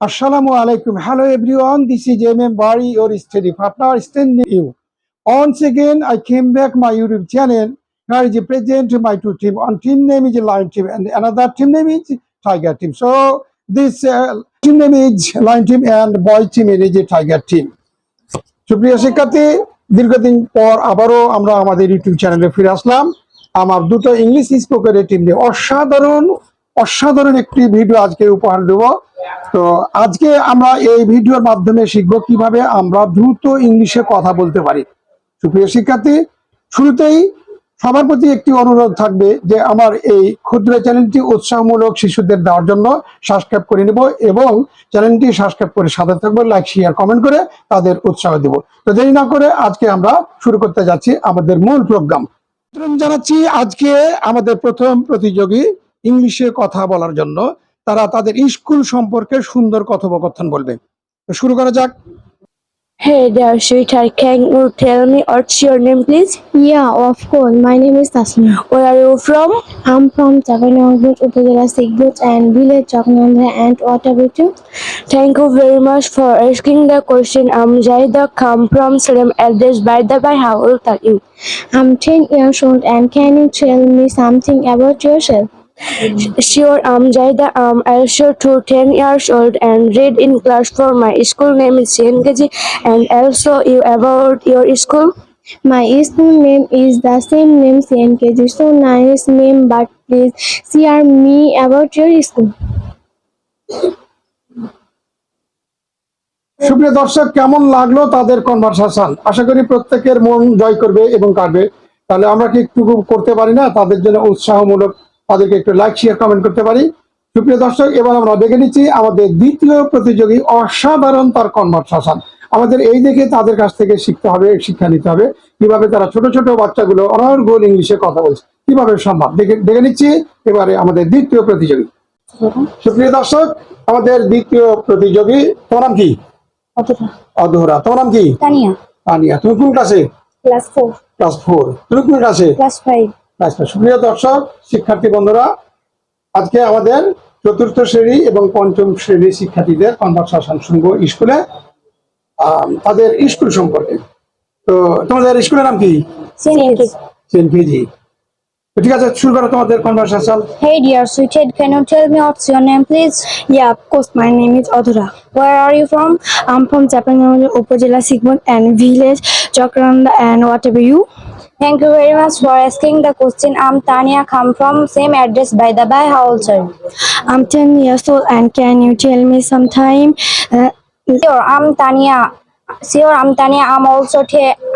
Assalamu alaikum. Hello everyone. This is MM Bari, your study partner, standing you. Once again, I came back my YouTube channel. Here is present my two team. One team name is Lion Team and another team name is Tiger Team. So this uh, team name is Lion Team and boy team is Tiger Team. সুপ্রিয় শিক্ষার্থী দীর্ঘদিন পর আবারও আমরা আমাদের YouTube চ্যানেলে ফিরে আসলাম আমার দুটো ইংলিশ স্পোকের টিম নিয়ে অসাধারণ অসাধারণ একটি ভিডিও আজকে উপহার দেব। তো আজকে আমরা এই ভিডিওর মাধ্যমে শিখব কীভাবে আমরা দ্রুত ইংলিশে কথা বলতে পারি। সুপ্রিয় শিক্ষার্থী, শুরুতেই সবার প্রতি একটি অনুরোধ থাকবে যে আমার এই ক্ষুদ্র চ্যানেলটি উৎসাহমূলক শিশুদের দেওয়ার জন্য সাবস্ক্রাইব করে নেব এবং চ্যানেলটি সাবস্ক্রাইব করে সাথে থাকব লাইক শেয়ার কমেন্ট করে তাদের উৎসাহ দেব। তো দেরি না করে আজকে আমরা শুরু করতে যাচ্ছি আমাদের মূল প্রোগ্রাম জানাচ্ছি আজকে আমাদের প্রথম প্রতিযোগী ইংলিশে কথা বলার জন্য তারা তাদের স্কুল সম্পর্কে সুন্দর কথোপকথন বলবে শুরু করা যাক Hey there, sweetheart. Can you tell me what's your name, please? Yeah, of course. My name is Tasma. Where are you from? I'm from Chakanagpur, Upazila Sigbut and village Chakanandra and what about you? Thank you very much for asking the question. I'm Zaida, come from Salem address. By the by, how old are you? I'm 10 years old and can you tell me something about yourself? Sure, I'm Zaida. I'm also to 10 years old and read in class 4. My school name is CNKG. And also, you about your school? My school name is the same name CNKG. So nice name but please share me about your school. সুপ্রিয় দর্শক কেমন লাগল তাদের conversation আশা করি প্রত্যেকের মন জয় করবে এবং কাটবে তাহলে আমরা কি একটু করতে পারি না তাদের জন্য উৎসাহমূলক তাদেরকে একটু লাইক শেয়ার কমেন্ট করতে পারি। সুপ্রিয় দর্শক এবার আমরা দেখে নিচ্ছি আমাদের দ্বিতীয় প্রতিযোগী অসাধারণ তার কনভারসেশন আমাদের এই দেখে তাদের কাছ থেকে শিখতে হবে শিক্ষা নিতে হবে। কীভাবে তারা ছোট ছোট বাচ্চাগুলো অনর্গল ইংলিশে কথা বলছে কীভাবে সম্ভব? দেখে দেখে নিচ্ছি এবারে আমাদের দ্বিতীয় প্রতিযোগী। সুপ্রিয় দর্শক আমাদের দ্বিতীয় প্রতিযোগী তোমার নাম কি? অধরা। তোমার নাম কি? Tania, আনিয়া তুমি কোন ক্লাসে class 4, ক্লাস ফোর তুমি কোন ক্লাসে ক্লাস ফাইভ। সুপ্রিয় দর্শক শিক্ষার্থী বন্ধুরা আজকে আমাদের চতুর্থ শ্রেণি এবং পঞ্চম শ্রেণি শিক্ষার্থীদের কনভারসেশন শুনব স্কুলে। তাদের স্কুল সম্পর্কে। তো তোমাদের স্কুলের নাম কি. সেন্ট কেজি ঠিক আছে শুরু করো তোমাদের conversation Hey dear sweetheart, can you tell me what's your name please? Yeah, of course. My name is Adhura. Where are you from? I'm from Chapangauli, Upazila Sigmund and village Chakranda. And what about you? Thank you very much for asking the question. I'm Tania, come from same address by the by. How old are you? I'm 10 years old and can you tell me sometime uh, Sure, I'm Tania. Sure, I'm Tania. I'm also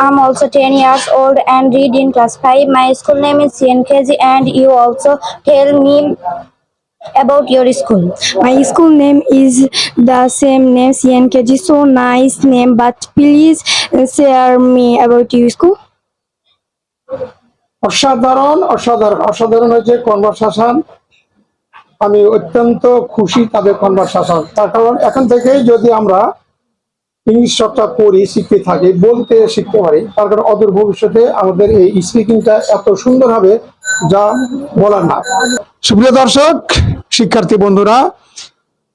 I'm also 10 years old and read in class 5. My school name is CNKG and you also tell me about your school. my school name is the same name CNKG so nice name but please uh, share me about your school অসাধারণ অসাধারণ অসাধারণ হয়েছে conversation আমি অত্যন্ত খুশি তাদের conversation তার কারণ এখন থেকে যদি আমরা ইংলিশ চর্চা শিখতে থাকি, বলতে শিখতে পারি। তার কারণ অদূর ভবিষ্যতে আমাদের এই স্পিকিংটা এত সুন্দর হবে যা বলার না। সুপ্রিয় দর্শক, শিক্ষার্থী বন্ধুরা,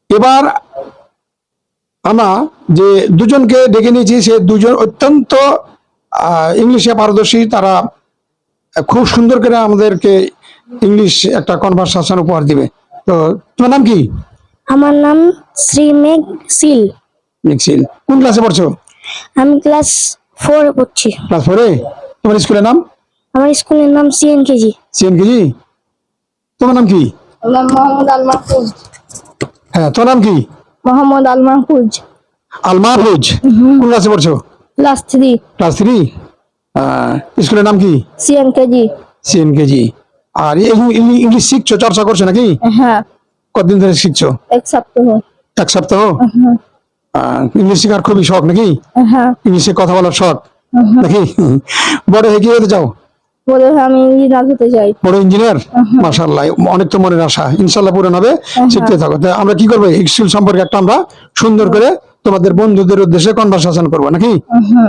এবার আমরা যে দুজনকে ডেকে নিয়েছি, সে দুজন অত্যন্ত ইংলিশে পারদর্শী। তারা খুব সুন্দর করে আমাদেরকে ইংলিশ একটা কনভারসেশন উপহার দিবে। তো তোমার নাম কি? আমার নাম শ্রীমেঘ সিল নিক্সিল কোন ক্লাসে পড়ছো? আমি ক্লাস ফোর পড়ছি। ক্লাস ফোরে তোমার স্কুলের নাম? আমার স্কুলের নাম সিএনকেজি সিএনকেজি তোমার নাম কি? মোহাম্মদ আল মাহফুজ হ্যাঁ তোমার নাম কি? মোহাম্মদ আল মাহফুজ আল মাহফুজ কোন ক্লাসে পড়ছো? ক্লাস থ্রি ক্লাস থ্রি স্কুলের নাম কি? সিএনকেজি সিএনকেজি আর ইংলিশ শিখছো চর্চা করছ নাকি? হ্যাঁ। কতদিন ধরে শিখছো? এক সপ্তাহ। এক সপ্তাহ? আহ, ইংলিশ শেখার খুবই শখ নাকি? হ্যাঁ। ইংলিশে কথা বলার শখ নাকি? বড় হয়ে কি হতে চাও? বলে আমি ইঞ্জিনিয়ার হতে চাই। বড় ইঞ্জিনিয়ার? মাশাল্লাহ অনেক তো মনের আশা। ইনশাল্লাহ পূরণ হবে। শিখতে থাকো। আমরা কি করব? স্কুল সম্পর্কে একটা আমরা সুন্দর করে তোমাদের বন্ধুদের উদ্দেশ্যে কনভারসেশন করব নাকি?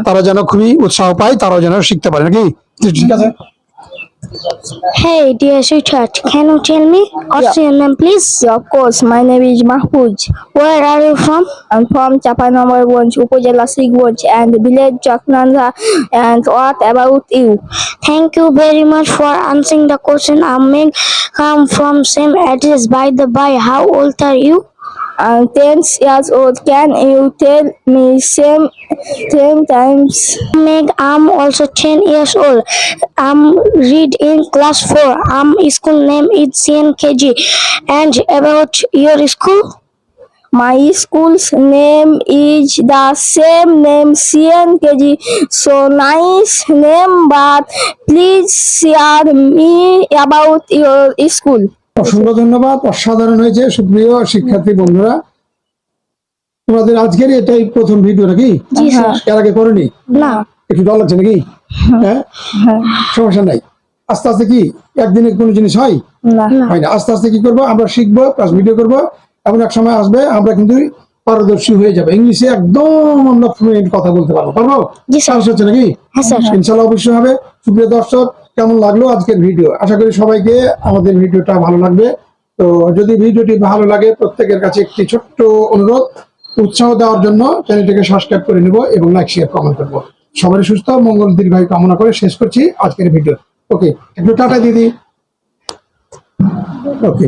তারা যেন খুবই উৎসাহ পায় তারাও যেন শিখতে পারে নাকি? ঠিক আছে? Hey, dear sweetheart, can you tell me what's your name, please? Yeah, of course. My name is Mahfuz. Where are you from? I'm from Chapanambarganj, Upazila Sigwaj, and village Chaknanda. And what about you? Thank you very much for answering the question. I'm Meg. Come from same address. By the by, how old are you? I'm 10 years old. Can you tell me same ten times? Meg, I'm also 10 years old. I'm read in class 4. I'm school name is CNKG. And about your school? My school's name is the same name CNKG. So nice name, but please share me about your school. অসংখ্য ধন্যবাদ। অসাধারণ হয়েছে। সুপ্রিয় শিক্ষার্থী বন্ধুরা তোমাদের আজকের এটাই প্রথম ভিডিও নাকি? এর আগে করনি? না। একটু ডর লাগছে নাকি? হ্যাঁ। সমস্যা নাই। আস্তে আস্তে কি একদিনে কোনো জিনিস হয়? হয় না। আস্তে আস্তে কি করব? আমরা শিখব প্লাস ভিডিও করব। এমন এক সময় আসবে আমরা কিন্তু পারদর্শী হয়ে যাবে। ইংলিশে একদম আমরা ফ্লুয়েন্ট কথা বলতে পারব। পারব? সাহস হচ্ছে নাকি? হ্যাঁ ইনশাল্লাহ অবশ্যই হবে। সুপ্রিয় দর্শক কেমন লাগল আজকের ভিডিও আশা করি সবাইকে আমাদের ভিডিওটা ভালো লাগবে। তো যদি ভিডিওটি ভালো লাগে, প্রত্যেকের কাছে একটি ছোট্ট অনুরোধ, উৎসাহ দেওয়ার জন্য চ্যানেলটিকে সাবস্ক্রাইব করে নিব এবং লাইক শেয়ার কমেন্ট করব। সবারই সুস্থ, মঙ্গল, দীর্ঘায়ু কামনা করে শেষ করছি আজকের ভিডিও ওকে একটু টাটা দিদি ওকে